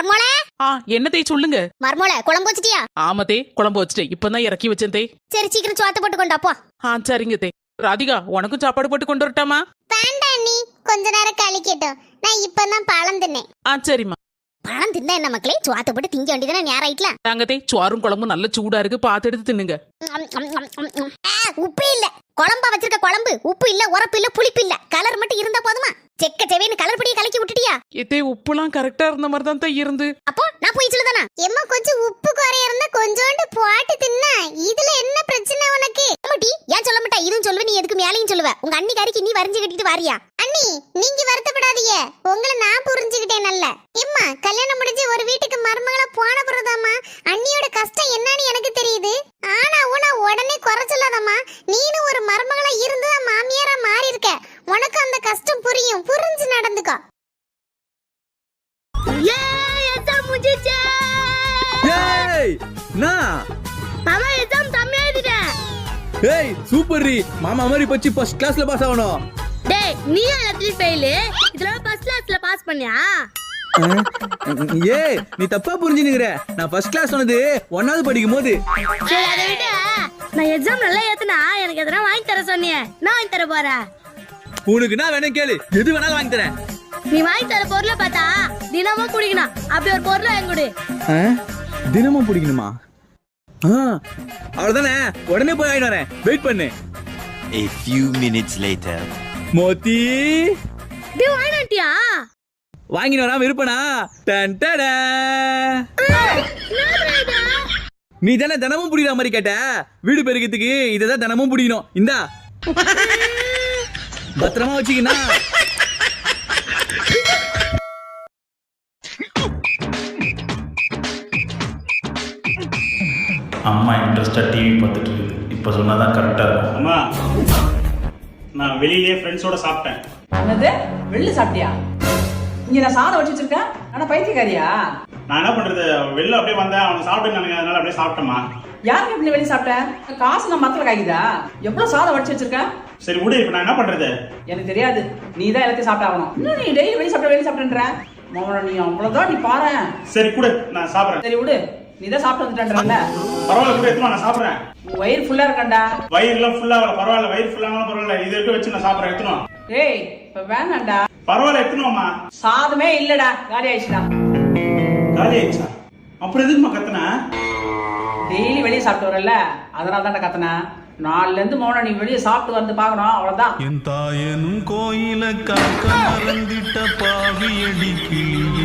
மர்மோள? ஆ என்னத்தை சொல்லுங்க. மர்மோள குழம்பு வச்சிட்டியா? ஆமத்தே குழம்பு வச்சுட்டேன். இப்பதான் இறக்கி வச்சேன் தே. சரி சீக்கிரம் சோத்த போட்டு கொண்டு அப்போ ஆ சரிங்க தே. ராதிகா உனக்கும் சாப்பாடு போட்டு கொண்டு வரட்டாமா? வேண்டாம் நீ கொஞ்ச நேரம் கழிக்கட்டும். நான் இப்பதான் பழம் தின்னேன் ஆ சரிம்மா. பழம் தின்னா என்ன மக்களே சோத்த போட்டு திங்க வேண்டியதானே நேரம் ஆயிட்டல தாங்கத்தே சோறும் குழம்பும் நல்ல சூடா இருக்கு பார்த்து எடுத்து தின்னுங்க. உப்பு இல்ல. குழம்பா வச்சிருக்க குழம்பு உப்பு இல்ல உரப்பு இல்ல புளிப்பு இல்ல. கலர் மட்டும் இருந்தா போதுமா? செக்க செவேன்னு கலர் எத்தே உப்புலாம் கரெக்டா இருந்த மாதிரி தான் தான் இருந்து. அப்போ நான் போய் சொல்லுதானா? எம்மா கொஞ்சம் உப்பு குறைய இருந்தா கொஞ்சோண்டு போட்டு தின்னா இதுல என்ன பிரச்சனை உனக்கு? அம்மாட்டி ஏன் சொல்ல மாட்டா? இதுவும் சொல்லுவ நீ எதுக்கு மேலையும் சொல்லுவ. உங்க அண்ணி கறிக்கு நீ வரைஞ்சு கட்டிட்டு வாரியா? அண்ணி நீங்க வருத்தப்படாதீங்க. உங்களை நான் புரிஞ்சுக்கிட்டேன் நல்ல. எம்மா கல்யாணம் முடிஞ்சு ஒரு வீட்டுக்கு மருமகளா போன பிறகுதாம்மா அண்ணியோட கஷ்டம் என்னன்னு எனக்கு தெரியுது. ஆனா உன உடனே குறை சொல்லாதம்மா. நீனும் ஒரு மருமகளா இருந்து மாமியாரா மாறி இருக்க உனக்கு அந்த கஷ்டம் புரியும். புரிஞ்சு நடந்து ஏய் நான் மாமா எக்ஸாம் தமிழ் எழுதிட்டேன் ஏய் சூப்பர் ரீ மாமா மாதிரி பச்சு ஃபர்ஸ்ட் கிளாஸ்ல பாஸ் ஆகணும். டேய் நீ எல்லாத்துலயும் ஃபெயில் இதுல ஃபர்ஸ்ட் கிளாஸ்ல பாஸ் பண்ணியா? ஏய் நீ தப்பா புரிஞ்சுனுங்கிற நான் ஃபர்ஸ்ட் கிளாஸ் சொன்னது ஒன்னாவது படிக்கும் போது சரி அதை விட. நான் எக்ஸாம் நல்லா ஏத்துனா எனக்கு எதனா வாங்கி தர சொன்னியே. நான் வாங்கி தர போறேன் உனக்கு நான் வேணும் கேளு. எது வேணாலும் வாங்கி தரேன். நீ வாங்கி தர பொருளை பார்த்தா தினமும் குடிக்கணும். அப்படி ஒரு பொருளை வாங்கி கொடு? தினமும் பிடிக்கணுமா? ஆ அவ்வளவுதானே? உடனே போய் வாங்கிட்டு வரேன். வெயிட் பண்ணு. A few minutes later. மோத்தி. டேய் வாங்கிட்டியா வாங்கிட்டு வரா விருப்பனா டன் டடா. நீ தானே தினமும் பிடிக்கிற மாதிரி கேட்ட? வீடு பெருக்கிறதுக்கு இதை தான் தினமும் பிடிக்கணும். இந்தா. பத்திரமா வச்சுக்கினா. அம்மா இன்ட்ரெஸ்டாக டிவி பார்த்துட்டு இருக்குது இப்போ சொன்னால் தான் கரெக்டாக இருக்கும். அம்மா நான் வெளியிலே ஃப்ரெண்ட்ஸோட சாப்பிட்டேன். என்னது? வெளில சாப்பிட்டியா? இங்க நான் சாதம் வச்சு வச்சிருக்கேன். ஆனா பைத்தியக்காரியா? நான் என்ன பண்றது? வெளில அப்படியே வந்தேன். அவனை சாப்பிட்டு நானுங்க அதனால அப்படியே சாப்பிட்டேமா யாருக்கு இப்படி வெளிய சாப்பிட்டேன் காசு நான் மத்தல காய்க்குதா? எவ்வளவு சாதம் வடிச்சு வச்சிருக்கேன் சரி விடு. இப்போ நான் என்ன பண்றது? எனக்கு தெரியாது. நீ தான் எல்லாத்தையும் சாப்பிட்டாகணும் இன்னும் நீ டெய்லி வெளிய சாப்பிட்ட வெளிய சாப்பிட்டுன்ற? மோகன நீ அவ்வளவுதான் நீ பாரு சரி கொடு. நான் சாப்பிட்றேன். சரி விடு. நீ தான் சாப்பிட்டு வந்துட்டன்றல பரவாயில்ல கூட எடுத்து நான் சாப்பிட்றேன். வயிறு ஃபுல்லா இருக்கண்டா? வயிறுலாம் ஃபுல்லாக பரவாயில்ல வயிறு ஃபுல்லாக பரவாயில்ல. இது இருக்க வச்சு நான் சாப்பிட்றேன் எடுத்துனோம் ஏய் இப்ப வேணாம்டா பரவாயில்ல எடுத்துனோம்மா சாதமே இல்லடா. காலி ஆயிடுச்சுடா. காலி ஆயிடுச்சா? அப்புறம் எதுக்குமா கத்துன? டெய்லி வெளிய சாப்பிட்டு வரல. அதனால தான் கத்தனேன் நாலுல இருந்து மோகன நீ வெளிய சாப்பிட்டு வந்து பார்க்கணும். அவ்வளவுதான். என் தாயனும் கோயில காக்க மறந்திட்ட பாவியடி கிளியே.